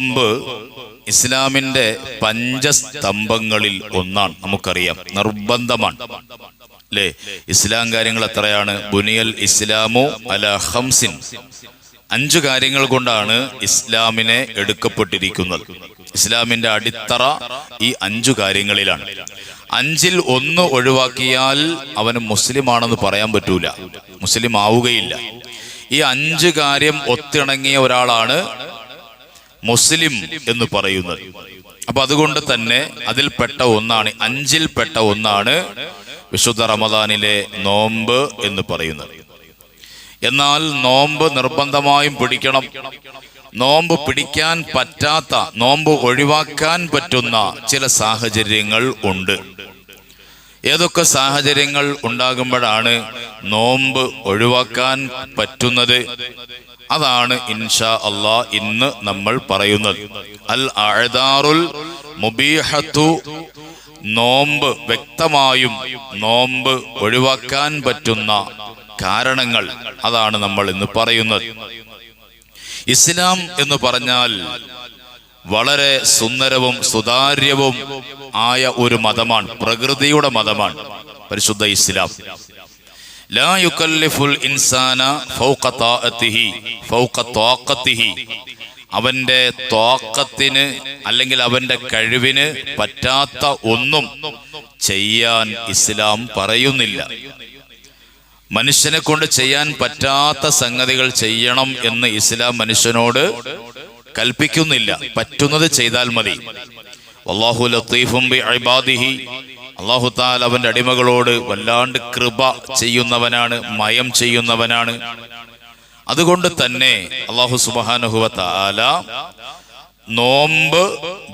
നോമ്പ് ഇസ്ലാമിന്റെ പഞ്ചസ്തംഭങ്ങളിൽ ഒന്നാണ് നമുക്കറിയാം. നിർബന്ധമാണ്. അല്ലേ ഇസ്ലാം കാര്യങ്ങൾ എത്രയാണ്? ബുനിയൽ ഇസ്ലാമു അല ഹംസിൻ അഞ്ചു കാര്യങ്ങൾ കൊണ്ടാണ് ഇസ്ലാമിനെ എടുക്കപ്പെട്ടിരിക്കുന്നത്. ഇസ്ലാമിന്റെ അടിത്തറ ഈ അഞ്ചു കാര്യങ്ങളിലാണ്. അഞ്ചിൽ ഒന്ന് ഒഴിവാക്കിയാൽ അവന് മുസ്ലിമാണെന്ന് പറയാൻ പറ്റൂല. മുസ്ലിം ആവുകയില്ല ഈ അഞ്ച് കാര്യം ഒത്തിണങ്ങിയ ഒരാളാണ് മുസ്ലിം എന്ന് പറയുന്നത്. അപ്പൊ അതുകൊണ്ട് തന്നെ അതിൽപ്പെട്ട ഒന്നാണ് അഞ്ചിൽപ്പെട്ട ഒന്നാണ് വിശുദ്ധ റമദാനിലെ നോമ്പ് എന്ന് പറയുന്നത്. എന്നാൽ നോമ്പ് നിർബന്ധമായും പിടിക്കണം. നോമ്പ് പിടിക്കാൻ പറ്റാത്ത നോമ്പ് ഒഴിവാക്കാൻ പറ്റുന്ന ചില സാഹചര്യങ്ങൾ ഉണ്ട്. ഏതൊക്കെ സാഹചര്യങ്ങൾ ഉണ്ടാകുമ്പോഴാണ് നോമ്പ് ഒഴിവാക്കാൻ പറ്റുന്നത്? അതാണ് ഇൻഷാ അള്ളാ ഇന്ന് നമ്മൾ പറയുന്നത്. അൽ അഴദാറുൽ മുബീഹത്തു നോമ്പ് വ്യക്തമായും നോമ്പ് ഒഴിവാക്കാൻ പറ്റുന്ന കാരണങ്ങൾ അതാണ് നമ്മൾ ഇന്ന് പറയുന്നത്. ഇസ്ലാം എന്ന് പറഞ്ഞാൽ വളരെ സുന്ദരവും സുതാര്യവും ആയ ഒരു മതമാണ് പ്രകൃതിയുടെ മതമാണ് പരിശുദ്ധ ഇസ്ലാം. ലാ യുക്കല്ലിഫുൽ ഇൻസാന അവന്റെ തോക്കത്തിന് അല്ലെങ്കിൽ അവന്റെ കഴിവിന് പറ്റാത്ത ഒന്നും ചെയ്യാൻ ഇസ്ലാം പറയുന്നില്ല. മനുഷ്യനെ കൊണ്ട് ചെയ്യാൻ പറ്റാത്ത സംഗതികൾ ചെയ്യണം എന്ന് ഇസ്ലാം മനുഷ്യനോട് കൽപ്പിക്കുന്നില്ല. പറ്റുന്നത് ചെയ്താൽ മതി. അള്ളാഹു ലത്തീഫും ബി ഇബാദിഹി അള്ളാഹു താൽ അവന്റെ അടിമകളോട് വല്ലാണ്ട് കൃപ ചെയ്യുന്നവനാണ് മയം ചെയ്യുന്നവനാണ്. അതുകൊണ്ട് തന്നെ അള്ളാഹു സുബാനുഹുവ താല നോമ്പ്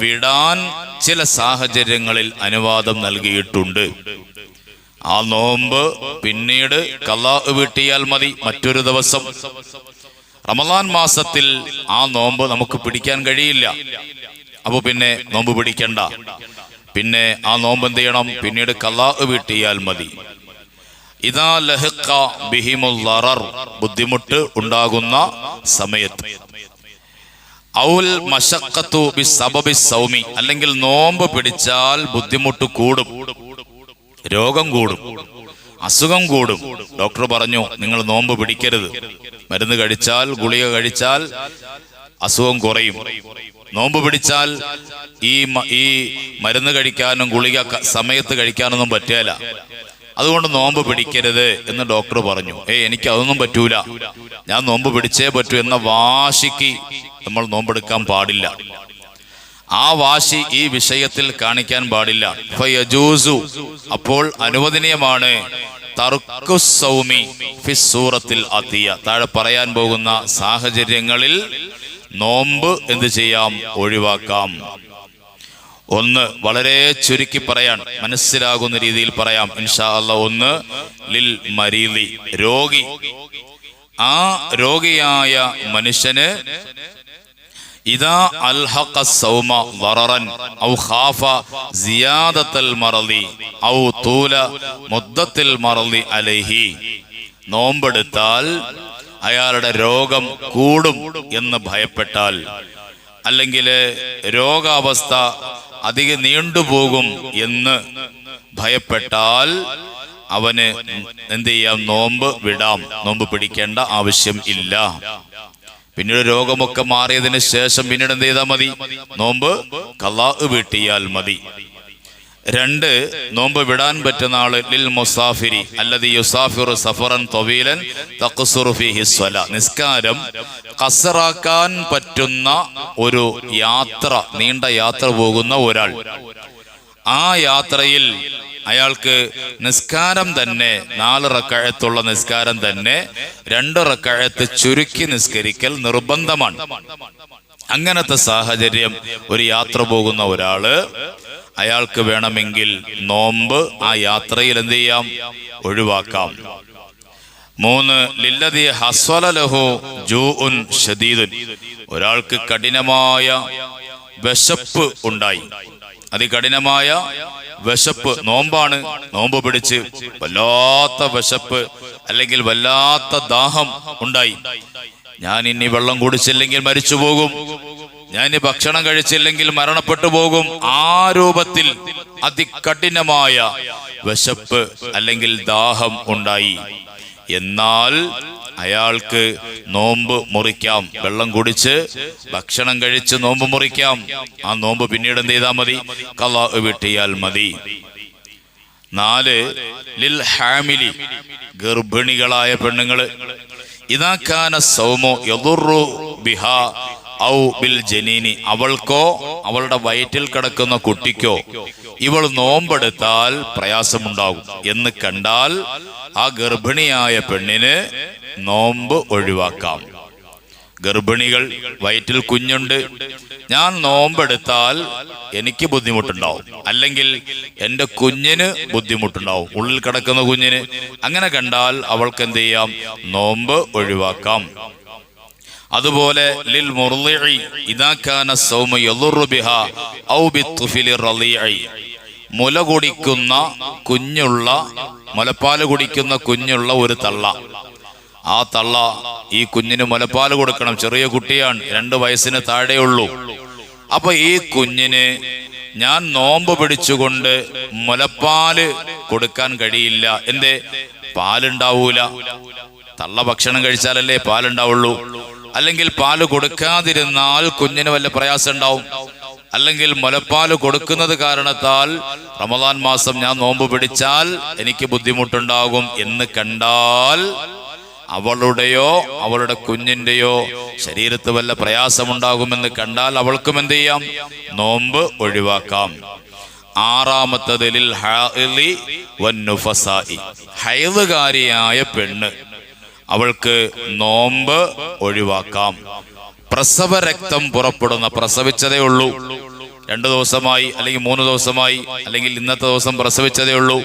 വിടാൻ ചില സാഹചര്യങ്ങളിൽ അനുവാദം നൽകിയിട്ടുണ്ട്. ആ നോമ്പ് പിന്നീട് കലാ വീട്ടിയാൽ മതി മറ്റൊരു ദിവസം. റമദാൻ മാസത്തിൽ ആ നോമ്പ് നമുക്ക് പിടിക്കാൻ കഴിയില്ല. അപ്പൊ പിന്നെ നോമ്പ് പിടിക്കണ്ട. പിന്നെ ആ നോമ്പ് എന്ത് ചെയ്യണം? പിന്നീട് കലാ വീട്ടിയാൽ മതി. ഇതാ ലഹക്ക ബിഹിമുൽ ലറർ ബുദ്ധിമുട്ട് ഉണ്ടാകുന്ന സമയത്ത്. ഔൽ മശക്കത്തു ബി സബബി സൗമി അല്ലെങ്കിൽ നോമ്പ് പിടിച്ചാൽ ബുദ്ധിമുട്ട് കൂടും. രോഗം കൂടും. അസുഖം കൂടും. ഡോക്ടർ പറഞ്ഞു നിങ്ങൾ നോമ്പ് പിടിക്കരുത്. മരുന്ന് കഴിച്ചാൽ ഗുളിക കഴിച്ചാൽ അസുഖം കുറയും. നോമ്പ് പിടിച്ചാൽ ഈ ഈ മരുന്ന് കഴിക്കാനും ഗുളിക സമയത്ത് കഴിക്കാനൊന്നും പറ്റില്ല അതുകൊണ്ട് നോമ്പ് പിടിക്കരുത് എന്ന് ഡോക്ടർ പറഞ്ഞു. ഏയ് എനിക്ക് അതൊന്നും പറ്റൂല. ഞാൻ നോമ്പ് പിടിച്ചേ പറ്റൂ എന്ന വാശിക്ക് നമ്മൾ നോമ്പെടുക്കാൻ പാടില്ല. ആ വാശി ഈ വിഷയത്തിൽ കാണിക്കാൻ പാടില്ല. അപ്പോൾ അനുവദനീയമാണ്. സൗമി സൂറത്തിൽ താഴെ പറയാൻ പോകുന്ന സാഹചര്യങ്ങളിൽ നോമ്പ് എന്ത് ചെയ്യാം? ഒഴിവാക്കാം. ഒന്ന് വളരെ ചുരുക്കി പറയാൻ മനസ്സിലാകുന്ന രീതിയിൽ പറയാം. ഇൻഷാ അല്ല ഒന്ന് ലിൽ മരീലി രോഗി. ആ രോഗിയായ മനുഷ്യന് ഇതാ അൽഹഖ സൗമ വററൻ ഔ ഖാഫ സിയാദത്തൽ മറലി ഔ തൂല മുദ്ദത്തിൽ മറലി അലൈഹി. നോമ്പെടുത്താൽ അയാളുടെ രോഗം കൂടും എന്ന് ഭയപ്പെട്ടാൽ അല്ലെങ്കിൽ രോഗാവസ്ഥ അധികം നീണ്ടുപോകും എന്ന് ഭയപ്പെട്ടാൽ അവന് എന്ത് ചെയ്യാം? നോമ്പ് വിടാം. നോമ്പ് പിടിക്കേണ്ട ആവശ്യം ഇല്ല. പിന്നീട് രോഗമൊക്കെ മാറിയതിന് ശേഷം പിന്നീട് എന്ത് ചെയ്താൽ മതി? നോമ്പ് കലാ വീട്ടിയാൽ മതി. രണ്ട് നോമ്പ് വിടാൻ പറ്റുന്ന ആൾ ലിൽ മുസാഫിരി അല്ലതി യുസാഫിറു സഫറൻ തൊവീലൻ തഖ്സുറു ഫീഹി സ്വല. നിസ്കാരം കസറാക്കാൻ പറ്റുന്ന ഒരു യാത്ര നീണ്ട യാത്ര പോകുന്ന ഒരാൾ. ആ യാത്രയിൽ അയാൾക്ക് നിസ്കാരം തന്നെ നാല് റക്കഴത്തുള്ള നിസ്കാരം തന്നെ രണ്ട് റക്കഴത്ത് ചുരുക്കി നിസ്കരിക്കൽ നിർബന്ധമാണ്. അങ്ങനത്തെ സാഹചര്യം ഒരു യാത്ര പോകുന്ന ഒരാൾ അയാൾക്ക് വേണമെങ്കിൽ നോമ്പ് ആ യാത്രയിൽ എന്ത് ചെയ്യാം? ഒഴിവാക്കാം. മൂന്ന് ലില്ലതി ഹസ്വലലഹു ജൂഉൻ ഷദീദുൻ. ഒരാൾക്ക് കഠിനമായ വിശപ്പ് ഉണ്ടായി. അതികഠിനമായ വിശപ്പ് നോമ്പാണ്. നോമ്പ് പിടിച്ച് വല്ലാത്ത വിശപ്പ് അല്ലെങ്കിൽ വല്ലാത്ത ദാഹം ഉണ്ടായി. ഞാൻ ഇനി വെള്ളം കുടിച്ചില്ലെങ്കിൽ മരിച്ചു പോകും ഞാൻ ഭക്ഷണം കഴിച്ചില്ലെങ്കിൽ മരണപ്പെട്ടു പോകും. ആ രൂപത്തിൽ അതികഠിനമായ വിശപ്പ് അല്ലെങ്കിൽ ദാഹം ഉണ്ടായി. എന്നാൽ അയാൾക്ക് നോമ്പ് മുറിക്കാം. വെള്ളം കുടിച്ച് ഭക്ഷണം കഴിച്ച് നോമ്പ് മുറിക്കാം. ആ നോമ്പ് പിന്നീട് എന്ത് ചെയ്താൽ മതി? കല വിട്ടിയാൽ മതി. നാല് ലിൽ ഹാമിലി ഗർഭിണികളായ പെണ്ണുങ്ങൾ. ഇതാക്കാന സൗമോ ബിഹ ബിൽ ജനീനി. അവൾക്കോ അവളുടെ വയറ്റിൽ കിടക്കുന്ന കുട്ടിക്കോ ഇവൾ നോമ്പെടുത്താൽ പ്രയാസമുണ്ടാകും. എന്ന് കണ്ടാൽ ആ ഗർഭിണിയായ പെണ്ണിന് നോമ്പ് ഒഴിവാക്കാം. ഗർഭിണികൾ വയറ്റിൽ കുഞ്ഞുണ്ട്. ഞാൻ നോമ്പെടുത്താൽ എനിക്ക് ബുദ്ധിമുട്ടുണ്ടാവും. അല്ലെങ്കിൽ എന്റെ കുഞ്ഞിന് ബുദ്ധിമുട്ടുണ്ടാവും. ഉള്ളിൽ കിടക്കുന്ന കുഞ്ഞിന്. അങ്ങനെ കണ്ടാൽ അവൾക്ക് എന്ത് ചെയ്യാം? നോമ്പ് ഒഴിവാക്കാം. അതുപോലെ ലിൽ മുർളിഇ സൗമ ബിഹ ഔ മുല കുടിക്കുന്ന കുഞ്ഞുള്ള മുലപ്പാൽ കുടിക്കുന്ന കുഞ്ഞുള്ള ഒരു തള്ള. ആ തള്ള ഈ കുഞ്ഞിന് മുലപ്പാൽ കൊടുക്കണം. ചെറിയ കുട്ടിയാണ് രണ്ട് വയസ്സിന് താഴെയുള്ളൂ അപ്പൊ ഈ കുഞ്ഞിന് ഞാൻ നോമ്പ് പിടിച്ചുകൊണ്ട് മുലപ്പാൽ കൊടുക്കാൻ കഴിയില്ല. എന്തേ? പാലുണ്ടാവൂല. തള്ള ഭക്ഷണം കഴിച്ചാലല്ലേ പാലുണ്ടാവുള്ളൂ. അല്ലെങ്കിൽ പാൽ കൊടുക്കാതിരുന്നാൽ കുഞ്ഞിന് വല്ല പ്രയാസം ഉണ്ടാവും അല്ലെങ്കിൽ മുലപ്പാൽ കൊടുക്കുന്നത് കാരണത്താൽ റമദാൻ മാസം ഞാൻ നോമ്പ് പിടിച്ചാൽ എനിക്ക് ബുദ്ധിമുട്ടുണ്ടാകും എന്ന് കണ്ടാൽ അവളുടെയോ അവളുടെ കുഞ്ഞിന്റെയോ ശരീരത്ത് വല്ല പ്രയാസമുണ്ടാകുമെന്ന് കണ്ടാൽ അവൾക്കും എന്ത് ചെയ്യാം? നോമ്പ് ഒഴിവാക്കാം. ആറാമത്തതിൽ ഹൈദുകാരിയായ പെണ്ണ്. അവൾക്ക് നോമ്പ് ഒഴിവാക്കാം. പ്രസവ രക്തം പുറപ്പെടുന്ന പ്രസവിച്ചതേ ഉള്ളൂ. രണ്ടു ദിവസമായി അല്ലെങ്കിൽ മൂന്ന് ദിവസമായി അല്ലെങ്കിൽ ഇന്നത്തെ ദിവസം പ്രസവിച്ചതേ ഉള്ളൂ.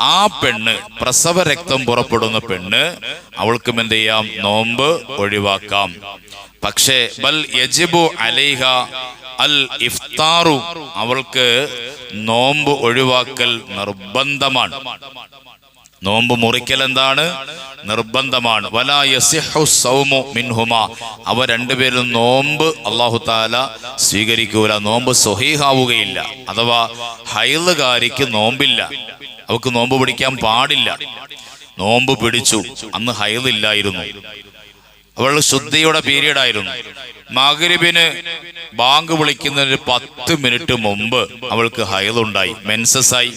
ആ പെണ്ണ് പ്രസവ രക്തം പുറപ്പെടുന്ന പെണ്ണ് അവൾക്കും എന്ത് ചെയ്യാം? നോമ്പ് ഒഴിവാക്കാം. പക്ഷേ ബൽ യജിബു അലൈഹ അൽ ഇഫ്താറു അവൾക്ക് നോമ്പ് ഒഴിവാക്കൽ നിർബന്ധമാണ്. നോമ്പ് മുറിക്കൽ എന്താണ്? നിർബന്ധമാണ്. അവ രണ്ടുപേരും നോമ്പ് അള്ളാഹു താല സ്വീകരിക്കൂല. നോമ്പ് സ്വഹീഹാവുകയില്ല. അഥവാ ഹൈലുകാരിക്ക് നോമ്പില്ല. അവക്ക് നോമ്പ് പിടിക്കാൻ പാടില്ല. നോമ്പ് പിടിച്ചു. അന്ന് ഹൈലില്ലായിരുന്നു അവൾ ശുദ്ധിയുടെ പീരീഡ് ആയിരുന്നു മകരിബിന് ബാങ്ക് വിളിക്കുന്നതിന് പത്ത് മിനിറ്റ് മുമ്പ് അവൾക്ക് ഹൈലുണ്ടായി മെൻസസ് ആയി.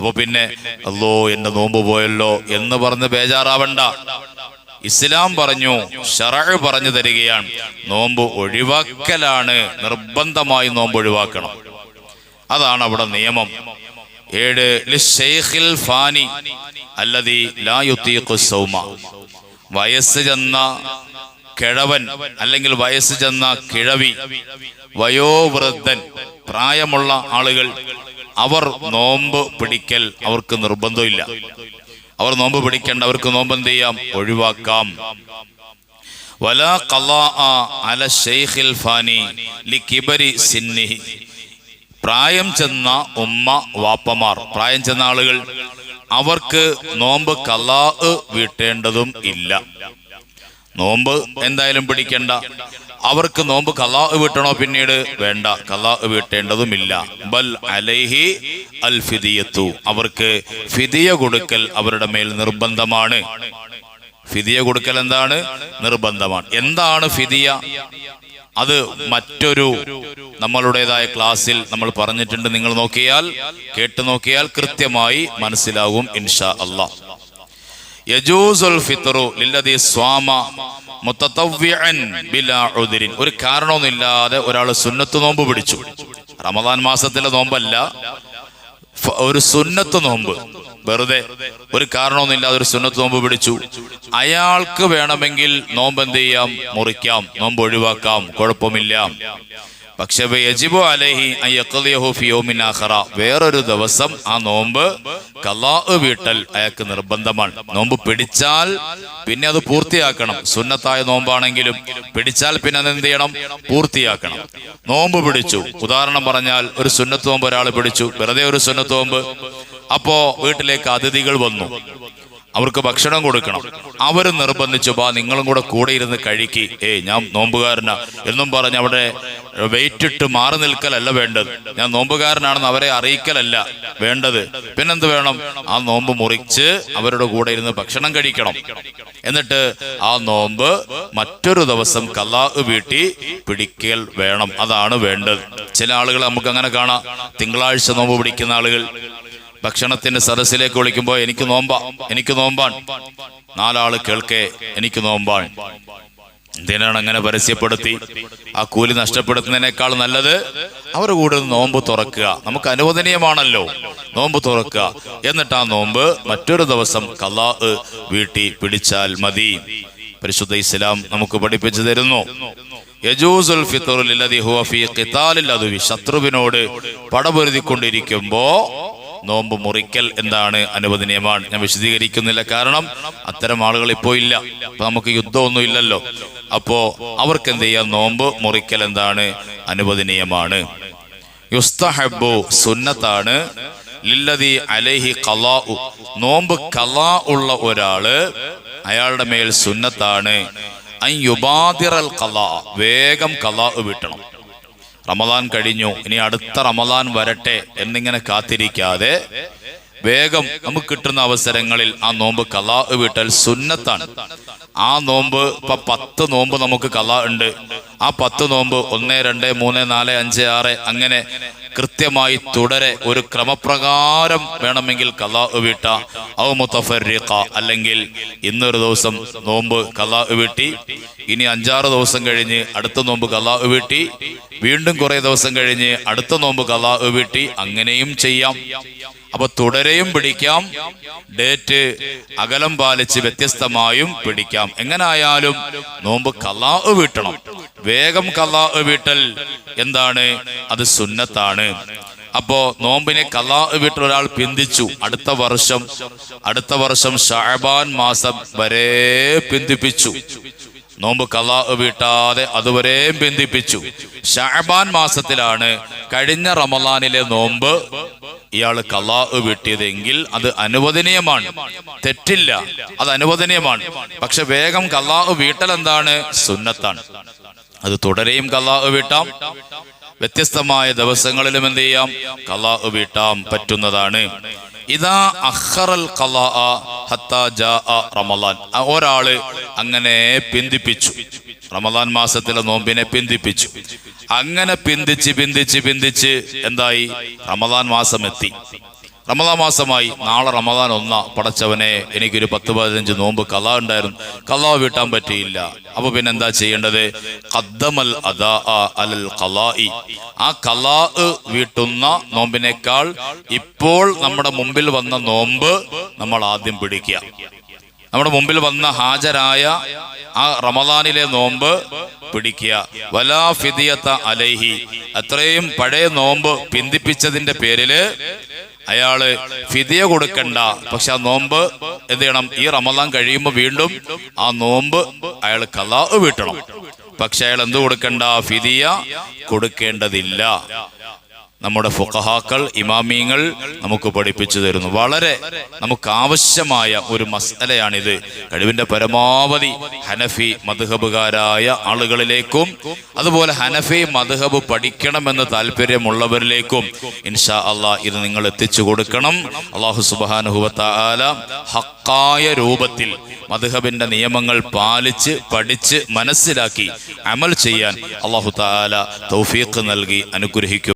അപ്പൊ പിന്നെ അല്ലോ എന്റെ നോമ്പ് പോയല്ലോ എന്ന് പറഞ്ഞ് ബേജാറാവണ്ട. ഇസ്ലാം പറഞ്ഞു ഷറഅ് പറഞ്ഞു തരികയാണ്. നോമ്പ് ഒഴിവാക്കലാണ്. നിർബന്ധമായി നോമ്പ് ഒഴിവാക്കണം. അതാണ് അവിടെ നിയമം. ഏഴ് ഫാനി യുതീഖു സൗമ വയസ്സ് ചെന്ന കിഴവൻ അല്ലെങ്കിൽ വയസ്സ് ചെന്ന കിഴവി വയോവൃദ്ധൻ പ്രായമുള്ള ആളുകൾ അവർ നോമ്പ് പിടിക്കൽ അവർക്ക് നിർബന്ധമില്ല. അവർ നോമ്പ് പിടിക്കേണ്ട അവർക്ക് നോമ്പ് എന്ത് ചെയ്യാം? ഒഴിവാക്കാം. വലാ അല ഫാനി സിന്നി പ്രായം ചെന്ന ഉമ്മ വാപ്പമാർ പ്രായം ചെന്ന ആളുകൾ അവർക്ക് നോമ്പ് കലാ വീട്ടേണ്ടതും ഇല്ല. നോമ്പ് എന്തായാലും പിടിക്കണ്ട. അവർക്ക് നോമ്പ് കലാ വീട്ടണോ പിന്നീട്? വേണ്ട. കലാ വീട്ടേണ്ടതുമില്ല. ബൽ അലൈഹി അൽ ഫിദിയത്തു. അവർക്ക് ഫിദിയ കൊടുക്കൽ അവരുടെ മേൽ നിർബന്ധമാണ്. ഫിദിയ കൊടുക്കൽ എന്താണ്? നിർബന്ധമാണ്. എന്താണ് ഫിദിയ? അത് മറ്റൊരു നമ്മളുടേതായ ക്ലാസ്സിൽ നമ്മൾ പറഞ്ഞിട്ടുണ്ട്. നിങ്ങൾ നോക്കിയാൽ കേട്ടു നോക്കിയാൽ കൃത്യമായി മനസ്സിലാകും ഇൻഷാ അള്ളാഹ് ഒരു കാരണമൊന്നുമില്ലാതെ ഒരാൾ സുന്നത്ത് നോമ്പ് പിടിച്ചു. റമദാൻ മാസത്തിലെ നോമ്പല്ല ഒരു സുന്നത്ത് നോമ്പ്. വെറുതെ ഒരു കാരണമൊന്നുമില്ലാതെ ഒരു സുന്നത്ത് നോമ്പ് പിടിച്ചു. അയാൾക്ക് വേണമെങ്കിൽ നോമ്പ് എന്ത് ചെയ്യാം? മുറിക്കാം. നോമ്പ് ഒഴിവാക്കാം. കുഴപ്പമില്ല. വേറൊരു ദിവസം ആ നോമ്പ് കലാഹ് വീട്ടൽ അയാൾക്ക് നിർബന്ധമാണ്. നോമ്പ് പിടിച്ചാൽ പിന്നെ അത് പൂർത്തിയാക്കണം. സുന്നത്തായ നോമ്പാണെങ്കിലും പിടിച്ചാൽ പിന്നെ അത് എന്ത് ചെയ്യണം? പൂർത്തിയാക്കണം. നോമ്പ് പിടിച്ചു. ഉദാഹരണം പറഞ്ഞാൽ ഒരു സുന്നത്ത് നോമ്പ് ഒരാൾ പിടിച്ചു. വെറുതെ ഒരു സുന്നത്ത് നോമ്പ്. അപ്പോ വീട്ടിലേക്ക് അതിഥികൾ വന്നു. അവർക്ക് ഭക്ഷണം കൊടുക്കണം. അവർ നിർബന്ധിച്ചു ബാ നിങ്ങളും കൂടെ കൂടെ ഇരുന്ന് കഴിക്കി. ഏയ് ഞാൻ നോമ്പുകാരനാ. എന്നും പറഞ്ഞ് അവിടെ വെയിറ്റ് ഇട്ട് മാറി നിൽക്കലല്ല വേണ്ടത്. ഞാൻ നോമ്പുകാരനാണെന്ന് അവരെ അറിയിക്കലല്ല വേണ്ടത്. പിന്നെന്ത് വേണം? ആ നോമ്പ് മുറിച്ച് അവരുടെ കൂടെ ഇരുന്ന് ഭക്ഷണം കഴിക്കണം. എന്നിട്ട് ആ നോമ്പ് മറ്റൊരു ദിവസം കലാ വീട്ടി പിടിക്കൽ വേണം. അതാണ് വേണ്ടത്. ചില ആളുകൾ നമുക്ക് അങ്ങനെ കാണാം. തിങ്കളാഴ്ച നോമ്പ് പിടിക്കുന്ന ആളുകൾ. ഭക്ഷണത്തിന്റെ സദസ്സിലേക്ക് വിളിക്കുമ്പോൾ എനിക്ക് നോമ്പാ എനിക്ക് നോമ്പാൻ നാലാൾ കേൾക്കേ എനിക്ക് നോമ്പാൻ എന്തിനാണ് അങ്ങനെ പരസ്യപ്പെടുത്തി? ആ കൂലി നഷ്ടപ്പെടുത്തുന്നതിനേക്കാൾ നല്ലത് അവർ കൂടെ നോമ്പ് തുറക്കുക. നമുക്ക് അനുവദനീയമാണല്ലോ. നോമ്പ് തുറക്കുക. എന്നിട്ട് ആ നോമ്പ് മറ്റൊരു ദിവസം കലാ വീട്ടി പിടിച്ചാൽ മതി. പരിശുദ്ധ ഇസ്ലാം നമുക്ക് പഠിപ്പിച്ചു തരുന്നു. ശത്രുവിനോട് പടപൊരുതിക്കൊണ്ടിരിക്കുമ്പോ നോമ്പ് മുറിക്കൽ എന്താണ് അനുവദനീയമാണ് ഞാൻ വിശദീകരിക്കുന്നില്ല. കാരണം അത്തരം ആളുകൾ ഇപ്പോൾ ഇല്ല. അപ്പൊ നമുക്ക് യുദ്ധമൊന്നും ഇല്ലല്ലോ. അപ്പോ അവർക്ക് എന്ത് ചെയ്യാം? നോമ്പ് മുറിക്കൽ എന്താണ് അനുവദനീയമാണ് യുസ്തഹബു സുന്നത്താണ്. ലില്ലതി അലൈഹി കലാ നോമ്പ് കലാ ഉള്ള ഒരാൾ അയാളുടെ മേൽ സുന്നത്താണ്. യുബാദിറൽ കലാ വേഗം കലാ വിട്ടണം റമദാൻ കഴിഞ്ഞു. ഇനി അടുത്ത റമദാൻ വരട്ടെ എന്നിങ്ങനെ കാത്തിരിക്കാതെ വേഗം നമുക്ക് കിട്ടുന്ന അവസരങ്ങളിൽ ആ നോമ്പ് കലാ വീട്ടൽ സുന്നത്താണ്. ആ നോമ്പ് ഇപ്പൊ പത്ത് നോമ്പ് നമുക്ക് കലാ ഉണ്ട്. ആ പത്ത് നോമ്പ് ഒന്ന് രണ്ട് മൂന്ന് നാല് അഞ്ച് ആറ് അങ്ങനെ കൃത്യമായി തുടരെ ഒരു ക്രമപ്രകാരം വേണമെങ്കിൽ കലാ വീട്ട ഔ അല്ലെങ്കിൽ ഇന്നൊരു ദിവസം നോമ്പ് കലാ വീട്ടി ഇനി അഞ്ചാറ് ദിവസം കഴിഞ്ഞ് അടുത്ത നോമ്പ് കലാ വീട്ടി വീണ്ടും കുറേ ദിവസം കഴിഞ്ഞ് അടുത്ത നോമ്പ് കലാ വീട്ടി അങ്ങനെയും ചെയ്യാം. അപ്പൊ തുടരെയും പിടിക്കാം. ഡേറ്റ് അകലം പാലിച്ച് വ്യത്യസ്തമായും പിടിക്കാം. എങ്ങനായാലും നോമ്പ് കലാ വീട്ടണം. വേഗം കലാ വീട്ടൽ എന്താണ്? അത് സുന്നത്താണ്. അപ്പോ നോമ്പിനെ കലാ വീട്ടിൽ ഒരാൾ പിന്തിച്ചു. അടുത്ത വർഷം അടുത്ത വർഷം ഷാബാൻ മാസം വരെ പിന്തിപ്പിച്ചു. നോമ്പ് കലാ വീട്ടാതെ അതുവരെയും ബന്ധിപ്പിച്ചു. ഷാബാൻ മാസത്തിലാണ് കഴിഞ്ഞ റമലാനിലെ നോമ്പ് ഇയാൾ കലാ വീട്ടിയതെങ്കിൽ അത് അനുവദനീയമാണ്. തെറ്റില്ല അത് അനുവദനീയമാണ്. പക്ഷെ വേഗം കലാ വീട്ടൽ എന്താണ്? സുന്നത്താണ്. അത് തുടരെയും കലാ വീട്ടാം. വ്യത്യസ്തമായ ദിവസങ്ങളിലും എന്ത് ചെയ്യാം? കലാ വീട്ടാം പറ്റുന്നതാണ്. ഒരാൾ അങ്ങനെ പിന്തിപ്പിച്ചു. റമദാൻ മാസത്തിലെ നോമ്പിനെ പിന്തിപ്പിച്ചു. അങ്ങനെ പിന്തിച്ച് പിന്തിച്ച് പിന്തിച്ച് എന്തായി? റമദാൻ മാസം എത്തി റമദാൻ മാസമായി നാളെ റമദാൻ ഒന്ന. പടച്ചവനെ എനിക്കൊരു പത്ത് പതിനഞ്ച് നോമ്പ് കല ഉണ്ടായിരുന്നു. കല വീട്ടാൻ പറ്റിയില്ല. അപ്പൊ പിന്നെ എന്താ ചെയ്യേണ്ടത് കദ്ദമൽ അലൽ ആ കലാ വീട്ടുന്ന നോമ്പിനേക്കാൾ ഇപ്പോൾ നമ്മുടെ മുമ്പിൽ വന്ന നോമ്പ് നമ്മൾ ആദ്യം പിടിക്കുക. നമ്മുടെ മുമ്പിൽ വന്ന ഹാജരായ ആ റമദാനിലെ നോമ്പ് പിടിക്കുക. വലാ അലൈഹി. അത്രയും പഴയ നോമ്പ് പിന്തിപ്പിച്ചതിന്റെ പേരിൽ അയാൾ ഫിതിയ കൊടുക്കണ്ട. പക്ഷെ ആ നോമ്പ് എന്ത് ചെയ്യണം? ഈ റമദാൻ കഴിയുമ്പോൾ വീണ്ടും ആ നോമ്പ് അയാൾ കലാ വീട്ടണം. പക്ഷെ അയാൾ എന്ത് കൊടുക്കണ്ട? ഫിതിയ കൊടുക്കേണ്ടതില്ല. നമ്മുടെ ഫുഖഹാക്കൾ ഇമാമിയങ്ങൾ നമുക്ക് പഠിപ്പിച്ചു തരുന്നു. വളരെ നമുക്ക് ആവശ്യമായ ഒരു മസലയാണിത് കഴിവിന്റെ പരമാവധി ഹനഫി മധുഹബുകാരായ ആളുകളിലേക്കും അതുപോലെ ഹനഫി മധുഹബ് പഠിക്കണമെന്ന് താല്പര്യമുള്ളവരിലേക്കും ഇൻഷാ അള്ളാഹ് ഇത് നിങ്ങൾ എത്തിച്ചു കൊടുക്കണം. അള്ളാഹു സുബാനുഹുവത്താല ഹക്കായ രൂപത്തിൽ മധുഹബിന്റെ നിയമങ്ങൾ പാലിച്ച് പഠിച്ച് മനസ്സിലാക്കി അമൽ ചെയ്യാൻ അള്ളാഹു താല തൗഫീഖ് നൽകി അനുഗ്രഹിക്കും